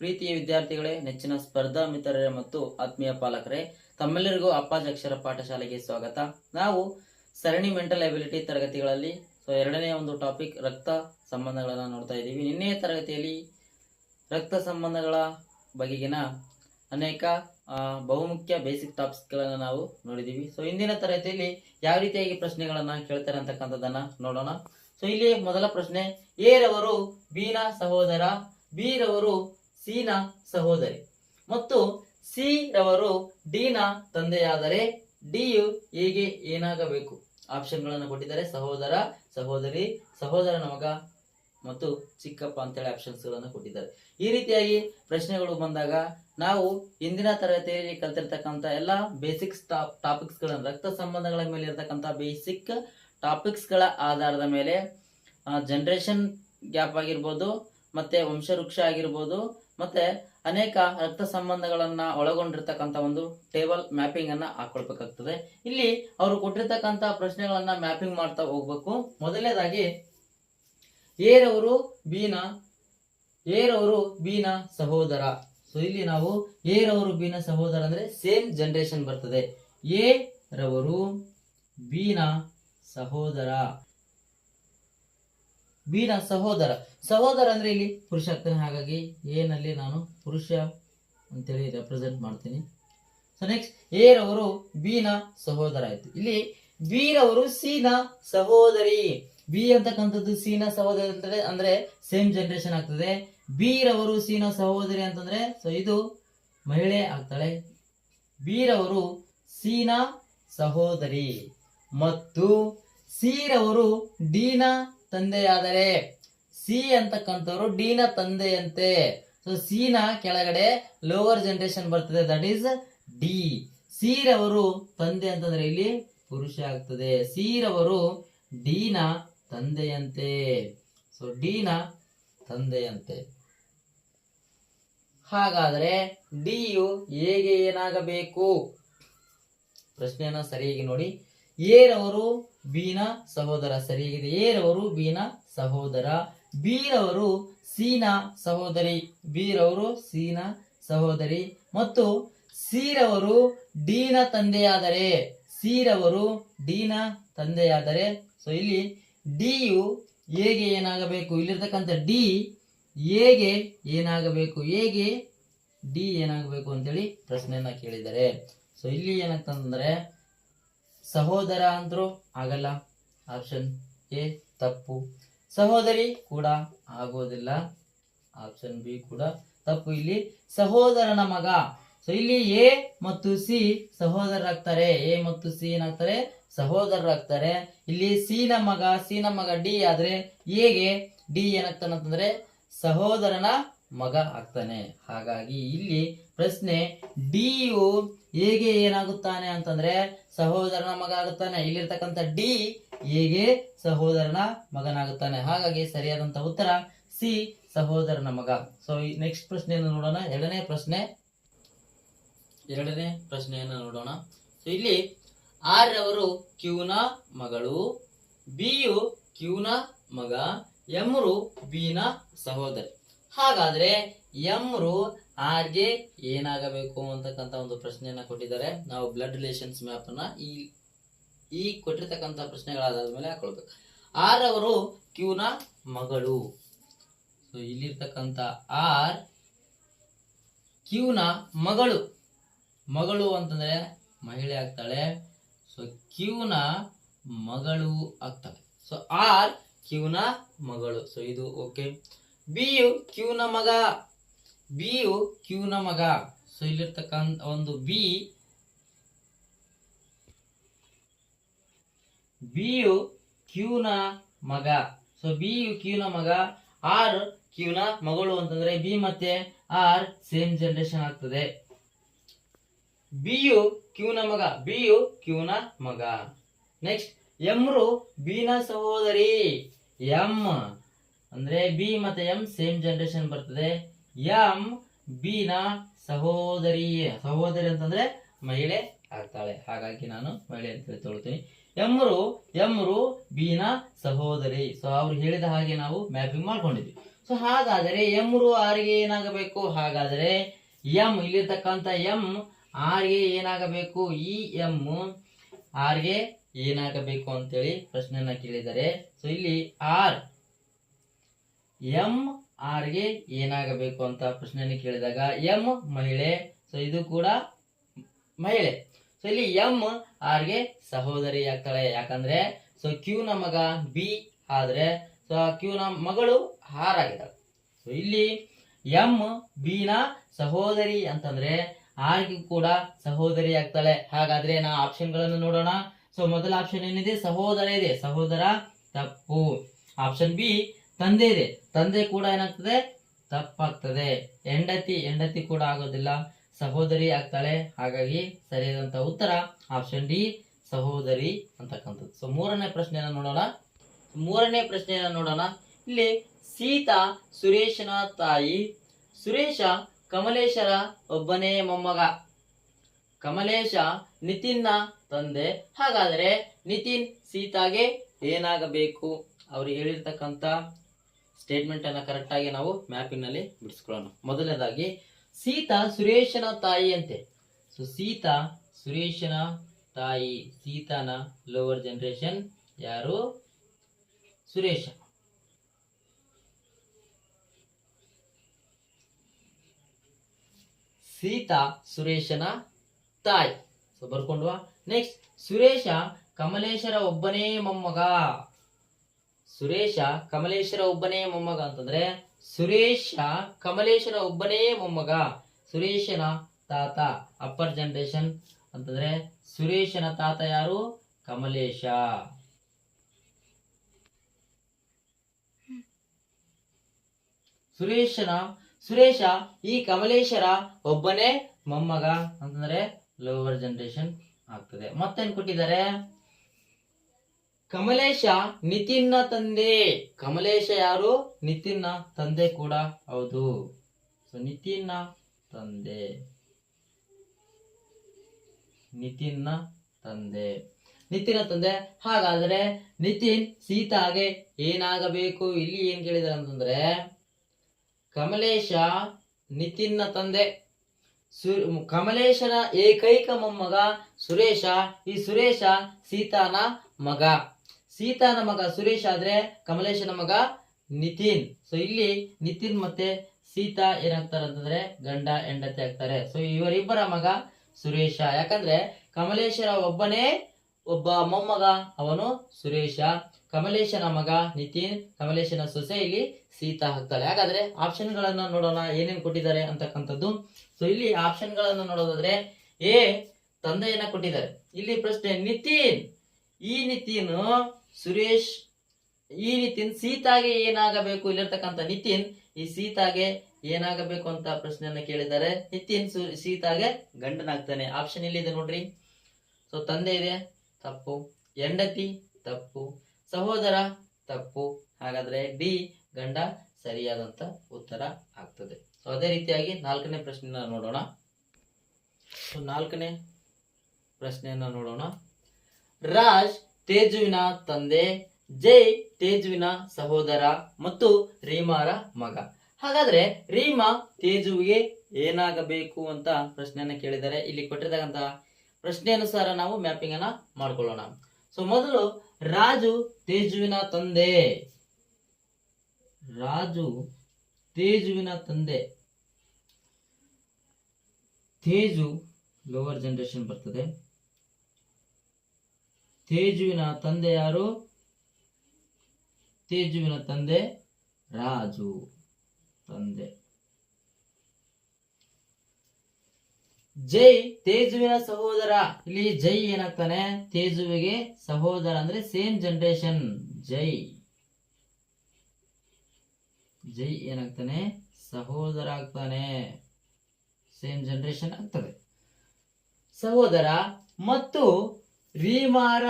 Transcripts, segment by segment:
ಪ್ರೀತಿಯ ವಿದ್ಯಾರ್ಥಿಗಳೇ, ನೆಚ್ಚಿನ ಸ್ಪರ್ಧಾ ಮಿತ್ರರೇ ಮತ್ತು ಆತ್ಮೀಯ ಪಾಲಕರೇ, ತಮ್ಮೆಲ್ಲರಿಗೂ ಅಪ್ಪಾಜಕ್ಷರ ಪಾಠಶಾಲೆಗೆ ಸ್ವಾಗತ. ನಾವು ಸರಣಿ ಮೆಂಟಲ್ ಎಬಿಲಿಟಿ ತರಗತಿಗಳಲ್ಲಿ ಸೊ ಎರಡನೇ ಒಂದು ಟಾಪಿಕ್ ರಕ್ತ ಸಂಬಂಧಗಳನ್ನು ನೋಡ್ತಾ ಇದ್ದೀವಿ. ನಿನ್ನೆಯ ತರಗತಿಯಲ್ಲಿ ರಕ್ತ ಸಂಬಂಧಗಳ ಬಗೆಗಿನ ಅನೇಕ ಬಹುಮುಖ್ಯ ಬೇಸಿಕ್ ಟಾಪಿಕ್ಗಳನ್ನು ನಾವು ನೋಡಿದ್ದೀವಿ. ಸೊ ಇಂದಿನ ತರಗತಿಯಲ್ಲಿ ಯಾವ ರೀತಿಯಾಗಿ ಪ್ರಶ್ನೆಗಳನ್ನ ಕೇಳ್ತಾರೆ ಅಂತಕ್ಕಂಥದ್ದನ್ನ ನೋಡೋಣ. ಸೊ ಇಲ್ಲಿ ಮೊದಲ ಪ್ರಶ್ನೆ ಎ ರವರು ಸಹೋದರ ಬಿ ರವರು ಸಿ ನ ಸಹೋದರಿ. ಮತ್ತು ಸಿ ರವರು ಡಿ ನ ತಂದೆಯಾದರೆ ಡಿ ಯು ಹೇಗೆ ಏನಾಗಬೇಕು? ಆಪ್ಷನ್ಗಳನ್ನು ಕೊಟ್ಟಿದ್ದಾರೆ. ಸಹೋದರ, ಸಹೋದರಿ, ಸಹೋದರನ ಮಗ ಮತ್ತು ಚಿಕ್ಕಪ್ಪ ಅಂತೇಳಿ ಆಪ್ಷನ್ಸ್ಗಳನ್ನು ಕೊಟ್ಟಿದ್ದಾರೆ. ಈ ರೀತಿಯಾಗಿ ಪ್ರಶ್ನೆಗಳು ಬಂದಾಗ ನಾವು ಇಂದಿನ ತರಗತಿಯಲ್ಲಿ ಕಲ್ತಿರ್ತಕ್ಕಂಥ ಎಲ್ಲ ಬೇಸಿಕ್ಸ್ ಟಾಪಿಕ್ಸ್ಗಳನ್ನು ರಕ್ತ ಸಂಬಂಧಗಳ ಮೇಲೆ ಇರತಕ್ಕಂಥ ಬೇಸಿಕ್ ಟಾಪಿಕ್ಸ್ಗಳ ಆಧಾರದ ಮೇಲೆ ಜನರೇಷನ್ ಗ್ಯಾಪ್ ಆಗಿರ್ಬೋದು, ಮತ್ತೆ ವಂಶವೃಕ್ಷ ಆಗಿರ್ಬೋದು ಮತ್ತೆ ಅನೇಕ ರಕ್ತ ಸಂಬಂಧಗಳನ್ನ ಒಳಗೊಂಡಿರ್ತಕ್ಕಂಥ ಒಂದು ಟೇಬಲ್ ಮ್ಯಾಪಿಂಗ್ ಅನ್ನ ಹಾಕೊಳ್ಬೇಕಾಗ್ತದೆ. ಇಲ್ಲಿ ಅವರು ಕೊಟ್ಟಿರ್ತಕ್ಕಂಥ ಪ್ರಶ್ನೆಗಳನ್ನ ಮ್ಯಾಪಿಂಗ್ ಮಾಡ್ತಾ ಹೋಗ್ಬೇಕು. ಮೊದಲನೇದಾಗಿ, ಏರವರು ಬಿನ ಏರವರು ಬಿನ ಸಹೋದರ. ಸೊ ಇಲ್ಲಿ ನಾವು ಏರವರು ಬಿನ ಸಹೋದರ ಅಂದ್ರೆ ಸೇಮ್ ಜನರೇಷನ್ ಬರ್ತದೆ. ಎ ರವರು ಬಿನ ಸಹೋದರ. ಬಿನ ಸಹೋದರ. ಸಹೋದರ ಅಂದ್ರೆ ಇಲ್ಲಿ ಪುರುಷ ಆಗ್ತಾನೆ ಹಾಗಾಗಿ ಏನಲ್ಲಿ ನಾನು ಪುರುಷ ಅಂತೇಳಿ ರೆಪ್ರೆಸೆಂಟ್ ಮಾಡ್ತೀನಿ. ಸೊ ನೆಕ್ಸ್ಟ್ ಎ ರವರು ಬೀನ ಸಹೋದರ ಆಯ್ತು. ಇಲ್ಲಿ ಬಿ ರವರು ಸೀನ ಸಹೋದರಿ. ಬಿ ಅಂತಕ್ಕಂಥದ್ದು ಸೀನ ಸಹೋದರಿ ಅಂತಂದ್ರೆ, ಅಂದ್ರೆ ಸೇಮ್ ಜನರೇಷನ್ ಆಗ್ತದೆ. ಬಿ ರವರು ಸೀನ ಸಹೋದರಿ ಅಂತಂದ್ರೆ ಸೊ ಇದು ಮಹಿಳೆ ಆಗ್ತಾಳೆ. ಬಿ ರವರು ಸಿ ನ ಸಹೋದರಿ. ಮತ್ತು ಸಿ ರವರು ತಂದೆಯಾದರೆ ಸಿ ಅಂತಕ್ಕಂಥವ್ರು ಡಿ ನ ತಂದೆಯಂತೆ. ಸೊ ಸಿ ನ ಕೆಳಗಡೆ ಲೋವರ್ ಜನರೇಷನ್ ಬರ್ತದೆ. ದಟ್ ಈಸ್ ಡಿ ಸಿ ರವರು ತಂದೆ ಅಂತಂದ್ರೆ ಇಲ್ಲಿ ಪುರುಷ ಆಗ್ತದೆ. ಸಿ ರವರು ಡಿ ನ ತಂದೆಯಂತೆ. ಸೊ ಡಿ ನ ತಂದೆಯಂತೆ. ಹಾಗಾದ್ರೆ ಡಿ ಯು ಹೇಗೆ ಏನಾಗಬೇಕು? ಪ್ರಶ್ನೆಯನ್ನ ಸರಿಯಾಗಿ ನೋಡಿ. ಎ ರವರು ಬಿ ನ ಸಹೋದರ ಸರಿಯಾಗಿದೆ ಏರವರು ರವರು ಸಹೋದರ. ಬೀರವರು ಸೀನಾ ಸಹೋದರಿ. ಬೀರವರು ಸೀನಾ ಸಹೋದರಿ. ಮತ್ತು ಸೀರವರು ರವರು ಡಿ ತಂದೆಯಾದರೆ. ಸೀರವರು ರವರು ಡಿ ತಂದೆಯಾದರೆ. ಸೊ ಇಲ್ಲಿ ಡಿ ಯು ಹೇಗೆ ಏನಾಗಬೇಕು? ಇಲ್ಲಿರ್ತಕ್ಕಂಥ ಡಿ ಹೇಗೆ ಏನಾಗಬೇಕು? ಹೇಗೆ ಡಿ ಏನಾಗಬೇಕು ಅಂತೇಳಿ ಪ್ರಶ್ನೆಯನ್ನ ಕೇಳಿದ್ದಾರೆ. ಸೊ ಇಲ್ಲಿ ಏನಂತಂದ್ರೆ ಸಹೋದರ ಅಂದ್ರೂ ಆಗಲ್ಲ. ಆಪ್ಷನ್ ಎ ತಪ್ಪು. ಸಹೋದರಿ ಕೂಡ ಆಗೋದಿಲ್ಲ. ಆಪ್ಷನ್ ಬಿ ಕೂಡ ತಪ್ಪು. ಇಲ್ಲಿ ಸಹೋದರನ ಮಗ. ಸೊ ಇಲ್ಲಿ ಎ ಮತ್ತು ಸಿ ಸಹೋದರರಾಗ್ತಾರೆ. ಎ ಮತ್ತು ಸಿ ಏನಾಗ್ತಾರೆ? ಸಹೋದರರಾಗ್ತಾರೆ. ಇಲ್ಲಿ ಸಿ ನ ಮಗ ಸಿ ನ ಮಗ ಡಿ ಆದ್ರೆ ಎಗೆ ಡಿ ಏನಾಗ್ತಾನೆ ಅಂತಂದ್ರೆ ಸಹೋದರನ ಮಗ ಆಗ್ತಾನೆ. ಹಾಗಾಗಿ ಇಲ್ಲಿ ಪ್ರಶ್ನೆ ಡಿ ಯು ಹೇಗೆ ಏನಾಗುತ್ತಾನೆ ಅಂತಂದ್ರೆ ಸಹೋದರನ ಮಗ ಆಗುತ್ತಾನೆ. ಇಲ್ಲಿರ್ತಕ್ಕಂಥ ಡಿ ಹೇಗೆ ಸಹೋದರನ ಮಗನಾಗುತ್ತಾನೆ. ಹಾಗಾಗಿ ಸರಿಯಾದಂತ ಉತ್ತರ ಸಿ ಸಹೋದರನ ಮಗ. ಸೊ ನೆಕ್ಸ್ಟ್ ಪ್ರಶ್ನೆಯನ್ನು ನೋಡೋಣ. ಎರಡನೇ ಪ್ರಶ್ನೆ. ಎರಡನೇ ಪ್ರಶ್ನೆಯನ್ನು ನೋಡೋಣ. ಸೊ ಇಲ್ಲಿ ಆರ್ ಅವರು ಕ್ಯೂನ ಮಗಳು ಬಿ ಯು ಕ್ಯೂನ ಮಗ ಎಮ್ರು ಬಿನ ಸಹೋದರಿ. ಹಾಗಾದ್ರೆ ಎಮ್ರು ಆರ್ಗೆ ಏನಾಗಬೇಕು ಅಂತಕ್ಕಂಥ ಒಂದು ಪ್ರಶ್ನೆಯನ್ನ ಕೊಟ್ಟಿದ್ದಾರೆ. ನಾವು ಬ್ಲಡ್ ರಿಲೇಷನ್ಸ್ ಮ್ಯಾಪ್ ಅನ್ನ ಈ ಈ ಕೊಟ್ಟಿರ್ತಕ್ಕಂಥ ಪ್ರಶ್ನೆಗಳಾದ ಮೇಲೆ ಹಾಕೊಳ್ಬೇಕು. ಆರ್ ಅವರು ಕ್ಯೂನ ಮಗಳು. ಸೊ ಇಲ್ಲಿರ್ತಕ್ಕಂಥ ಆರ್ ಕ್ಯೂನ ಮಗಳು. ಮಗಳು ಅಂತಂದ್ರೆ ಮಹಿಳೆ ಆಗ್ತಾಳೆ. ಸೊ ಕ್ಯೂನ ಮಗಳು ಆಗ್ತಾಳೆ. ಸೊ ಆರ್ ಕ್ಯೂನ ಮಗಳು. ಸೊ ಇದು ಓಕೆ ಬಿ ಯು ಕ್ಯೂನ ಮಗ. ಬಿ ಯು ಕ್ಯೂನ ಮಗ. ಸೊ ಇಲ್ಲಿರ್ತಕ್ಕಂಥ ಒಂದು ಬಿ ಬಿ ಯು ಕ್ಯೂನ ಮಗ. ಸೊ ಬಿ ಯು ಕ್ಯೂನ ಮಗ. ಆರ್ ಕ್ಯೂನ ಮಗಳು ಅಂತಂದ್ರೆ ಬಿ ಮತ್ತೆ ಆರ್ ಸೇಮ್ ಜನರೇಷನ್ ಆಗ್ತದೆ. ಬಿ ಯು ಕ್ಯೂನ ಮಗ. ಬಿ ಯು ಕ್ಯೂನ ಮಗ. ನೆಕ್ಸ್ಟ್ ಎಮ್ರು ಬಿನ ಸಹೋದರಿ. ಎಂ ಅಂದ್ರೆ ಬಿ ಮತ್ತೆ ಎಂ ಸೇಮ್ ಜನರೇಷನ್ ಬರ್ತದೆ. ಎಂ ನ ಸಹೋದರಿ ಸಹೋದರಿ ಅಂತಂದ್ರೆ ಮಹಿಳೆ ಆಗ್ತಾಳೆ. ಹಾಗಾಗಿ ನಾನು ಮಹಿಳೆ ಅಂತ ತಿಳ್ಕೊಳ್ತೀನಿ ಎಮ್ರು ಎಮ್ರು ಬಿನ ಸಹೋದರಿ. ಸೊ ಅವ್ರು ಹೇಳಿದ ಹಾಗೆ ನಾವು ಮ್ಯಾಪಿಂಗ್ ಮಾಡ್ಕೊಂಡಿದ್ವಿ. ಸೊ ಹಾಗಾದರೆ ಎಮ್ರು ಆರ್ಗೆ ಏನಾಗಬೇಕು? ಹಾಗಾದರೆ ಎಂ ಇಲ್ಲಿರ್ತಕ್ಕಂಥ ಎಂ ಆರ್ಗೆ ಏನಾಗಬೇಕು? ಈ ಎಂ ಆರ್ಗೆ ಏನಾಗಬೇಕು ಅಂತೇಳಿ ಪ್ರಶ್ನೆಯನ್ನ ಕೇಳಿದರೆ ಸೊ ಇಲ್ಲಿ ಆರ್ ಎಂ ಆರ್ಗೆ ಏನಾಗಬೇಕು ಅಂತ ಪ್ರಶ್ನೆಯನ್ನು ಕೇಳಿದಾಗ ಎಂ ಮಹಿಳೆ. ಸೊ ಇದು ಕೂಡ ಮಹಿಳೆ. ಸೊ ಇಲ್ಲಿ ಎಂ ಆರ್ಗೆ ಸಹೋದರಿ ಆಗ್ತಾಳೆ. ಯಾಕಂದ್ರೆ ಸೊ ಕ್ಯೂ ನ ಮಗ ಬಿ ಆದ್ರೆ ಸೊ ಕ್ಯೂ ನ ಮಗಳು ಆರ್ ಆಗಿದ್ದಾಳೆ. ಸೊ ಇಲ್ಲಿ ಎಂ ಬಿ ನ ಸಹೋದರಿ ಅಂತಂದ್ರೆ, ಆರ್ಗೆ ಕೂಡ ಸಹೋದರಿ ಆಗ್ತಾಳೆ. ಹಾಗಾದ್ರೆ ನಾ ಆಪ್ಷನ್ಗಳನ್ನು ನೋಡೋಣ. ಸೊ ಮೊದಲ ಆಪ್ಷನ್ ಏನಿದೆ? ಸಹೋದರ ಇದೆ. ಸಹೋದರ ತಪ್ಪು. ಆಪ್ಷನ್ ಬಿ ತಂದೆ ಇದೆ ತಂದೆ ಕೂಡ ಏನಾಗ್ತದೆ? ತಪ್ಪಾಗ್ತದೆ. ಹೆಂಡತಿ ಹೆಂಡತಿ ಕೂಡ ಆಗೋದಿಲ್ಲ. ಸಹೋದರಿ ಆಗ್ತಾಳೆ. ಹಾಗಾಗಿ ಸರಿಯಾದಂತ ಉತ್ತರ ಆಪ್ಷನ್ ಡಿ, ಸಹೋದರಿ ಅಂತಕ್ಕಂಥದ್ದು. ಸೊ ಮೂರನೇ ಪ್ರಶ್ನೆಯನ್ನ ನೋಡೋಣ. ಮೂರನೇ ಪ್ರಶ್ನೆಯನ್ನ ನೋಡೋಣ. ಇಲ್ಲಿ ಸೀತಾ, ಸುರೇಶನ ತಾಯಿ. ಸುರೇಶ, ಕಮಲೇಶರ ಒಬ್ಬನೇ ಮೊಮ್ಮಗ. ಕಮಲೇಶ, ನಿತಿನ್ನ ತಂದೆ. ಹಾಗಾದರೆ ನಿತಿನ್ ಸೀತಾಗೆ ಏನಾಗಬೇಕು? ಅವ್ರು ಹೇಳಿರ್ತಕ್ಕಂಥ ಸ್ಟೇಟ್ಮೆಂಟ್ ಅನ್ನ ಕರೆಕ್ಟ್ ಆಗಿ ನಾವು ಮ್ಯಾಪಿಂಗ್ನಲ್ಲಿ ಬಿಡಿಸ್ಕೊಳ್ಳೋಣ. ಮೊದಲನೇದಾಗಿ, ಸೀತಾ ಸುರೇಶನ ತಾಯಿ ಅಂತೆ. ಸೊ ಸೀತಾ ಸುರೇಶನ ತಾಯಿ, ಸೀತಾನ ಲೋವರ್ ಜನರೇಷನ್ ಯಾರು? ಸುರೇಶ. ಸೀತಾ ಸುರೇಶನ ತಾಯಿ. ಸೊ ಬರ್ಕೊಂಡ್ವಾ. ನೆಕ್ಸ್ಟ್ ಸುರೇಶ ಕಮಲೇಶರ ಒಬ್ಬನೇ ಮೊಮ್ಮಗ. ಸುರೇಶ ಕಮಲೇಶ್ವರ ಒಬ್ಬನೇ ಮೊಮ್ಮಗ ಅಂತಂದ್ರೆ ಸುರೇಶ ಕಮಲೇಶ್ವರ ಒಬ್ಬನೇ ಮೊಮ್ಮಗ. ಸುರೇಶನ ತಾತ ಅಪ್ಪರ್ ಜನರೇಷನ್ ಅಂತಂದ್ರೆ ಸುರೇಶನ ತಾತ ಯಾರು? ಕಮಲೇಶ. ಸುರೇಶನ, ಸುರೇಶ ಈ ಕಮಲೇಶ್ವರ ಒಬ್ಬನೇ ಮೊಮ್ಮಗ ಅಂತಂದ್ರೆ ಲೋವರ್ ಜನರೇಷನ್ ಆಗ್ತದೆ. ಮತ್ತೇನ್ ಕೊಟ್ಟಿದ್ದಾರೆ? ಕಮಲೇಶ ನಿತಿನ್ನ ತಂದೆ. ಕಮಲೇಶ ಯಾರು? ನಿತಿನ್ನ ತಂದೆ ಕೂಡ ಹೌದು. ಸೊ ನಿತಿನ್ನ ತಂದೆ. ನಿತಿನ್ನ ತಂದೆ. ನಿತಿನ ತಂದೆ ಹಾಗಾದ್ರೆ ನಿತಿನ್ ಸೀತಾಗೆ ಏನಾಗಬೇಕು? ಇಲ್ಲಿ ಏನ್ ಕೇಳಿದಾರೆ ಅಂತಂದ್ರೆ, ಕಮಲೇಶ ನಿತಿನ್ನ ತಂದೆ. ಸು, ಕಮಲೇಶನ ಏಕೈಕ ಮೊಮ್ಮಗ ಸುರೇಶ. ಈ ಸುರೇಶ ಸೀತಾನ ಮಗ. ಸೀತಾನ ಮಗ ಸುರೇಶ್ ಆದ್ರೆ ಕಮಲೇಶನ ಮಗ ನಿತಿನ್. ಸೊ ಇಲ್ಲಿ ನಿತಿನ್ ಮತ್ತೆ ಸೀತಾ ಏನಾಗ್ತಾರೆ ಅಂತಂದ್ರೆ ಗಂಡ, ಹೆಂಡತಿ ಆಗ್ತಾರೆ. ಸೊ ಇವರಿಬ್ಬರ ಮಗ ಸುರೇಶ. ಯಾಕಂದ್ರೆ ಕಮಲೇಶರ ಒಬ್ಬನೇ ಒಬ್ಬ ಮೊಮ್ಮಗ, ಅವನು ಸುರೇಶ. ಕಮಲೇಶನ ಮಗ ನಿತಿನ್, ಕಮಲೇಶನ ಸೊಸೆ ಇಲ್ಲಿ ಸೀತಾ ಹಾಕ್ತಾಳೆ ಹಾಗಾದ್ರೆ ಆಪ್ಷನ್ ಗಳನ್ನ ನೋಡೋಣ, ಏನೇನ್ ಕೊಟ್ಟಿದ್ದಾರೆ ಅಂತಕ್ಕಂಥದ್ದು. ಸೊ ಇಲ್ಲಿ ಆಪ್ಷನ್ ಗಳನ್ನ ನೋಡೋದಾದ್ರೆ ಎ, ತಂದೆಯನ್ನ ಕೊಟ್ಟಿದ್ದಾರೆ. ಇಲ್ಲಿ ಪ್ರಶ್ನೆ, ನಿತಿನ್. ಈ ನಿತಿನ್ ಸುರೇಶ್, ಈ ನಿತಿನ್ ಸೀತಾಗೆ ಏನಾಗಬೇಕು? ಇಲ್ಲಿರ್ತಕ್ಕಂಥ ನಿತಿನ್ ಈ ಸೀತಾಗೆ ಏನಾಗಬೇಕು ಅಂತ ಪ್ರಶ್ನೆಯನ್ನ ಕೇಳಿದ್ದಾರೆ. ನಿತಿನ್ ಸು- ಸೀತಾಗೆ ಗಂಡನಾಗ್ತಾನೆ ಆಪ್ಷನ್ ಇಲ್ಲಿದೆ ನೋಡ್ರಿ? ಸೊ ತಂದೆ ಇದೆ. ತಪ್ಪು. ಹೆಂಡತಿ, ತಪ್ಪು. ಸಹೋದರ, ತಪ್ಪು. ಹಾಗಾದ್ರೆ ಡಿ ಗಂಡ ಸರಿಯಾದಂತ ಉತ್ತರ ಆಗ್ತದೆ. ಸೊ ಅದೇ ರೀತಿಯಾಗಿ ನಾಲ್ಕನೇ ಪ್ರಶ್ನೆನ ನೋಡೋಣ. ನಾಲ್ಕನೇ ಪ್ರಶ್ನೆಯನ್ನ ನೋಡೋಣ. ರಾಜ್ ತೇಜುವಿನ ತಂದೆ, ಜೈ ತೇಜುವಿನ ಸಹೋದರ ಮತ್ತು ರೀಮಾರ ಮಗ. ಹಾಗಾದ್ರೆ ರೀಮಾ ತೇಜುವಿಗೆ ಏನಾಗಬೇಕು ಅಂತ ಪ್ರಶ್ನೆಯನ್ನ ಕೇಳಿದ್ದಾರೆ. ಇಲ್ಲಿ ಕೊಟ್ಟಿರ್ತಕ್ಕಂತ ಪ್ರಶ್ನೆ ಅನುಸಾರ ನಾವು ಮ್ಯಾಪಿಂಗ್ ಅನ್ನ ಮಾಡ್ಕೊಳ್ಳೋಣ. ಸೊ ಮೊದಲು ರಾಜು ತೇಜುವಿನ ತಂದೆ. ರಾಜು ತೇಜುವಿನ ತಂದೆ. ತೇಜು ಲೋವರ್ ಜನರೇಷನ್ ಬರ್ತದೆ. ತೇಜುವಿನ ತಂದೆ ಯಾರು? ತೇಜುವಿನ ತಂದೆ ರಾಜು, ತಂದೆ. ಜೈ ತೇಜುವಿನ ಸಹೋದರ. ಇಲ್ಲಿ ಜೈ ಏನಾಗ್ತಾನೆ? ತೇಜುವಿಗೆ ಸಹೋದರ ಅಂದ್ರೆ ಸೇಮ್ ಜನರೇಷನ್ ಜೈ. ಜೈ ಏನಾಗ್ತಾನೆ? ಸಹೋದರ ಆಗ್ತಾನೆ. ಸೇಮ್ ಜನರೇಷನ್ ಆಗ್ತದೆ. ಸಹೋದರ ಮತ್ತು ರೀಮಾರ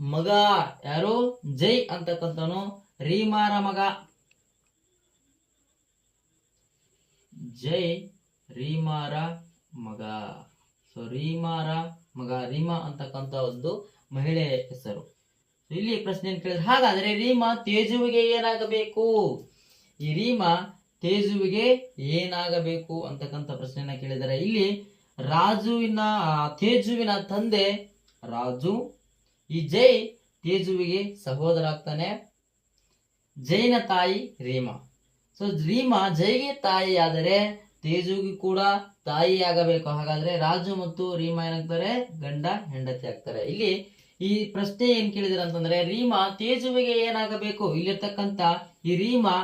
ಮಗ. ಯಾರು? ಜೈ ಅಂತಕ್ಕಂಥನು ರೀಮಾರ ಮಗ. ಜೈ ರೀಮಾರ ಮಗ. ಸೊ ರೀಮಾರ ಮಗ, ರೀಮಾ ಅಂತಕ್ಕಂಥ ಒಂದು ಮಹಿಳೆಯ ಹೆಸರು ಇಲ್ಲಿ ಪ್ರಶ್ನೆ ಏನ್ ಕೇಳಿದ್ರೆ, ಹಾಗಾದ್ರೆ ರೀಮಾ ತೇಜುವಿಗೆ ಏನಾಗಬೇಕು? ಈ ರೀಮಾ ತೇಜುವಿಗೆ ಏನಾಗಬೇಕು ಅಂತಕ್ಕಂಥ ಪ್ರಶ್ನೆಯನ್ನ ಕೇಳಿದರೆ. ಇಲ್ಲಿ ರಾಜುವಿನ ತೇಜುವಿನ ತಂದೆ ರಾಜು. ಈ ಜೈ ತೇಜುವಿಗೆ ಸಹೋದರ ಆಗ್ತಾನೆ ಜೈನ ತಾಯಿ ರೀಮಾ. ಸೊ ರೀಮಾ ಜೈಗೆ ತಾಯಿ ಆದರೆ ತೇಜುವಿಗೆ ಕೂಡ ತಾಯಿ ಆಗಬೇಕು ಹಾಗಾದ್ರೆ ರಾಜು ಮತ್ತು ರೀಮಾ ಏನಾಗ್ತಾರೆ? ಗಂಡ, ಹೆಂಡತಿ ಆಗ್ತಾರೆ. ಇಲ್ಲಿ ಈ ಪ್ರಶ್ನೆ ಏನ್ ಕೇಳಿದಾರೆ ಅಂತಂದ್ರೆ, ರೀಮಾ ತೇಜುವಿಗೆ ಏನಾಗಬೇಕು? ಇಲ್ಲಿರ್ತಕ್ಕಂತ ಈ ರೀಮಾ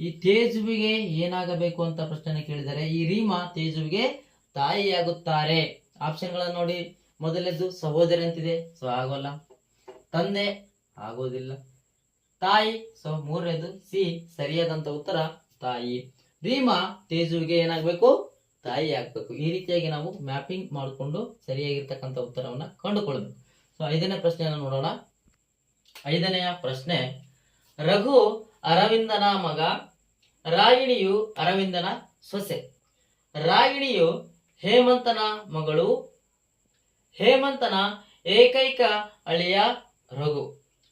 ಈ ತೇಜುವಿಗೆ ಏನಾಗಬೇಕು ಅಂತ ಪ್ರಶ್ನೆ ಕೇಳಿದರೆ. ಈ ರೀಮಾ ತೇಜುವಿಗೆ ತಾಯಿಯಾಗುತ್ತಾರೆ. ಆಪ್ಷನ್ ಗಳನ್ನ ನೋಡಿ. ಮೊದಲನೇದು ಸಹೋದರಿ ಅಂತಿದೆ ಸೊ ಆಗೋಲ್ಲ. ತಂದೆ, ಆಗೋದಿಲ್ಲ. ತಾಯಿ ಸೊ ಮೂರನೇದು ಸಿ, ಸರಿಯಾದಂತ ಉತ್ತರ ತಾಯಿ. ರೀಮಾ ತೇಜುವಿಗೆ ಏನಾಗಬೇಕು? ತಾಯಿ ಆಗ್ಬೇಕು. ಈ ರೀತಿಯಾಗಿ ನಾವು ಮ್ಯಾಪಿಂಗ್ ಮಾಡಿಕೊಂಡು ಸರಿಯಾಗಿರ್ತಕ್ಕಂಥ ಉತ್ತರವನ್ನ ಕಂಡುಕೊಳ್ಬೇಕು ಸೊ ಐದನೇ ಪ್ರಶ್ನೆಯನ್ನು ನೋಡೋಣ. ಐದನೆಯ ಪ್ರಶ್ನೆ, ರಘು ಅರವಿಂದನ ಮಗ, ರಾಗಿಣಿಯು ಅರವಿಂದನ ಸೊಸೆ. ರಾಗಿಣಿಯು ಹೇಮಂತನ ಮಗಳು ಹೇಮಂತನ ಏಕೈಕ ಅಳಿಯ ರಘು.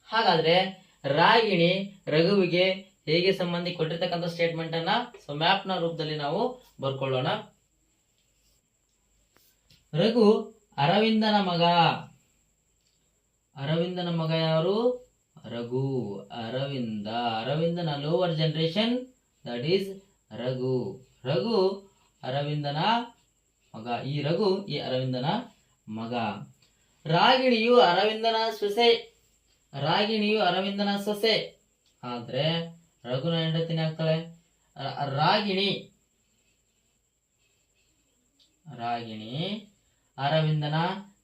ಹಾಗಾದ್ರೆ ರಾಗಿಣಿ ರಘುವಿಗೆ ಹೇಗೆ ಸಂಬಂಧಿ ಕೊಟ್ಟಿರ್ತಕ್ಕಂಥ ಸ್ಟೇಟ್ಮೆಂಟ್ ಅನ್ನ ಸೊ ಮ್ಯಾಪ್ನ ರೂಪದಲ್ಲಿ ನಾವು ಬರ್ಕೊಳ್ಳೋಣ. ರಘು ಅರವಿಂದನ ಮಗ. ಅರವಿಂದನ ಮಗ ಯಾರು? Raghu Arvind. ಅರವಿಂದನ lower generation that is Raghu. Raghu ಅರವಿಂದನ ಮಗ. ಈ ರಘು ಈ ಅರವಿಂದನ ಮಗ. ರಾಗಿಣಿಯು ಅರವಿಂದನ ಸೊಸೆ. ರಾಗಿಣಿಯು ಅರವಿಂದನ ಸೊಸೆ. ಆದ್ರೆ ರಘುನ ಹೆಂಡತಿನೇ ಆಗ್ತಾಳೆ ರಾಗಿಣಿ. ರಾಗಿಣಿ ಅರವಿಂದನ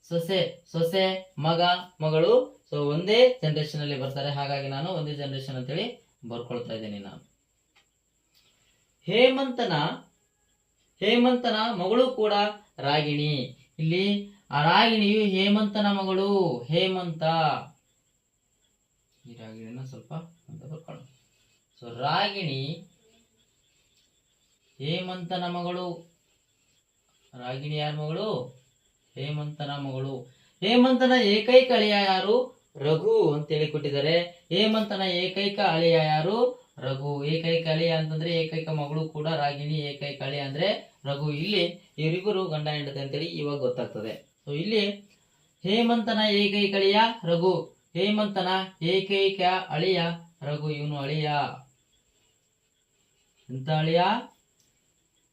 ಸೊಸೆ. ಸೊಸೆ, ಮಗ, ಮಗಳು. ಸೊ ಒಂದೇ ಜನರೇಷನ್ ಅಲ್ಲಿ ಬರ್ತಾರೆ. ಹಾಗಾಗಿ ನಾನು ಒಂದೇ ಜನರೇಷನ್ ಅಂತೇಳಿ ಬರ್ಕೊಳ್ತಾ ಇದ್ದೀನಿ ನಾನು. ಹೇಮಂತನ ಹೇಮಂತನ ಮಗಳು ಕೂಡ ರಾಗಿಣಿ. ಇಲ್ಲಿ ಆ ರಾಗಿಣಿಯು ಹೇಮಂತನ ಮಗಳು. ಹೇಮಂತ. ಈ ರಾಗಿಣಿನ ಸ್ವಲ್ಪ ಅಂತ ಸೊ ರಾಗಿಣಿ ಹೇಮಂತನ ಮಗಳು. ರಾಗಿಣಿ ಯಾರ ಮಗಳು? ಹೇಮಂತನ ಮಗಳು. ಹೇಮಂತನ ಏಕೈಕ ಅಳಿಯ ಯಾರು? ರಘು ಅಂತ ಹೇಳಿ ಕೊಟ್ಟಿದ್ದಾರೆ. ಹೇಮಂತನ ಏಕೈಕ ಅಳಿಯ ಯಾರು? ರಘು. ಏಕೈಕ ಅಳಿಯ ಅಂತಂದ್ರೆ ಏಕೈಕ ಮಗಳು ಕೂಡ ರಾಗಿಣಿ ಏಕೈಕ ಅಳಿಯ ಅಂದ್ರೆ ರಘು. ಇಲ್ಲಿ ಇವರಿಬ್ಬರು ಗಂಡ ಹೆಂಡತಿ ಅಂತೇಳಿ ಇವಾಗ ಗೊತ್ತಾಗ್ತದೆ. ಸೊ ಇಲ್ಲಿ ಹೇಮಂತನ ಏಕೈಕ ಅಳಿಯ ರಘು. ಹೇಮಂತನ ಏಕೈಕ ಅಳಿಯ ರಘು ಇವನು ಅಳಿಯ. ಎಂತ ಅಳಿಯ?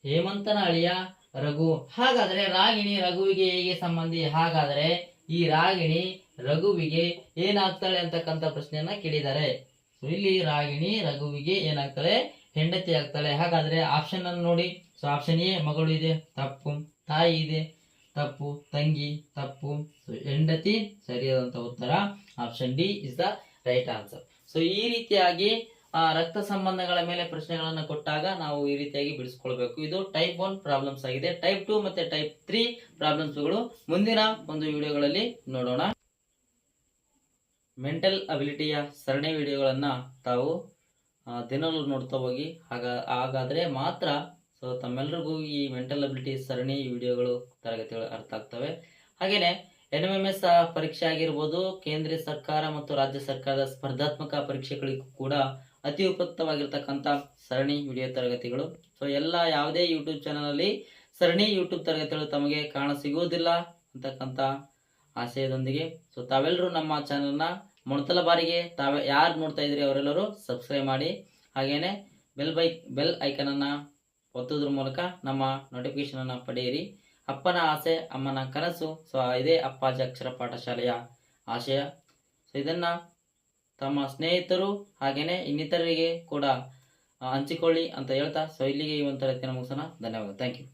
ಹೇಮಂತನ ಅಳಿಯ ರಘು. ಹಾಗಾದ್ರೆ ರಾಗಿಣಿ ರಘುವಿಗೆ ಹೇಗೆ ಸಂಬಂಧಿ? ಹಾಗಾದ್ರೆ ಈ ರಾಗಿಣಿ ರಘುವಿಗೆ ಏನಾಗ್ತಾಳೆ ಅಂತಕ್ಕಂಥ ಪ್ರಶ್ನೆಯನ್ನ ಕೇಳಿದ್ದಾರೆ. ಸೊ ಇಲ್ಲಿ ರಾಗಿಣಿ ರಘುವಿಗೆ ಏನಾಗ್ತಾಳೆ? ಹೆಂಡತಿ ಆಗ್ತಾಳೆ. ಹಾಗಾದ್ರೆ ಆಪ್ಷನ್ ಅನ್ನು ನೋಡಿ. ಸೊ ಆಪ್ಷನ್ ಎ ಮಗಳು ಇದೆ, ತಪ್ಪು. ತಾಯಿ ಇದೆ ತಪ್ಪು, ತಂಗಿ, ತಪ್ಪು. ಹೆಂಡತಿ ಸರಿಯಾದಂತ ಉತ್ತರ option D is the right answer so ಈ ರೀತಿಯಾಗಿ ರಕ್ತ ಸಂಬಂಧಗಳ ಮೇಲೆ ಪ್ರಶ್ನೆಗಳನ್ನ ಕೊಟ್ಟಾಗ ನಾವು ಈ ರೀತಿಯಾಗಿ ಬಿಡಿಸ್ಕೊಳ್ಬೇಕು. ಇದು ಟೈಪ್ ಒನ್ ಪ್ರಾಬ್ಲಮ್ಸ್ ಆಗಿದೆ. ಟೈಪ್ ಟು ಮತ್ತೆ ಟೈಪ್ ತ್ರೀ ಪ್ರಾಬ್ಲಮ್ಸ್ಗಳು ಮುಂದಿನ ಒಂದು ವಿಡಿಯೋಗಳಲ್ಲಿ ನೋಡೋಣ. ಮೆಂಟಲ್ ಅಬಿಲಿಟಿಯ ಸರಣಿ ವಿಡಿಯೋಗಳನ್ನ ತಾವು ದಿನಲೂ ನೋಡ್ತಾ ಹೋಗಿ. ಹಾಗ, ಹಾಗಾದ್ರೆ ಮಾತ್ರ ಸೊ ತಮ್ಮೆಲ್ಲರಿಗೂ ಈ ಮೆಂಟಲ್ ಅಬಿಲಿಟಿ ಸರಣಿ ವಿಡಿಯೋಗಳು ತರಗತಿಗಳು ಅರ್ಥ ಆಗ್ತವೆ. ಹಾಗೇನೆ ಎನ್ ಎಂ ಎಸ್ ಪರೀಕ್ಷೆ ಆಗಿರ್ಬೋದು, ಕೇಂದ್ರ ಸರ್ಕಾರ ಮತ್ತು ರಾಜ್ಯ ಸರ್ಕಾರದ ಸ್ಪರ್ಧಾತ್ಮಕ ಪರೀಕ್ಷೆಗಳಿಗೂ ಕೂಡ ಅತಿ ಉಪಯುಕ್ತವಾಗಿರ್ತಕ್ಕಂಥ ಸರಣಿ ವಿಡಿಯೋ ತರಗತಿಗಳು. ಸೊ ಎಲ್ಲ ಯಾವುದೇ ಯೂಟ್ಯೂಬ್ ಚಾನಲ್ ಅಲ್ಲಿ ಸರಣಿ ಯೂಟ್ಯೂಬ್ ತರಗತಿಗಳು ತಮಗೆ ಕಾಣ ಸಿಗುವುದಿಲ್ಲ ಅಂತಕ್ಕಂಥ ಆಶಯದೊಂದಿಗೆ. ಸೊ ತಾವೆಲ್ಲರೂ ನಮ್ಮ ಚಾನಲ್ನ ಮೊಣತಲ ಬಾರಿಗೆ ತಾವೇ ಯಾರು ನೋಡ್ತಾ ಇದ್ರಿ ಅವರೆಲ್ಲರೂ ಸಬ್ಸ್ಕ್ರೈಬ್ ಮಾಡಿ. ಹಾಗೇನೆ ಬೆಲ್ ಬೈಕ್ ಬೆಲ್ ಐಕನ್ ಅನ್ನ ಒತ್ತೋದ್ರ ಮೂಲಕ ನಮ್ಮ ನೋಟಿಫಿಕೇಶನ್ ಅನ್ನ ಪಡೆಯಿರಿ. ಅಪ್ಪನ ಆಸೆ, ಅಮ್ಮನ ಕನಸು ಸೊ ಇದೇ ಅಪ್ಪಾಜಿ ಅಕ್ಷರ ಪಾಠಶಾಲೆಯ ಆಶಯ. ಸೊ ಇದನ್ನ ತಮ್ಮ ಸ್ನೇಹಿತರು ಹಾಗೇನೆ ಇನ್ನಿತರರಿಗೆ ಕೂಡ ಹಂಚಿಕೊಳ್ಳಿ ಅಂತ ಹೇಳ್ತಾ ಸೊ ಇಲ್ಲಿಗೆ ಈ ಒಂದು ಮುಗಿಸೋಣ. ಧನ್ಯವಾದ ಥ್ಯಾಂಕ್ ಯು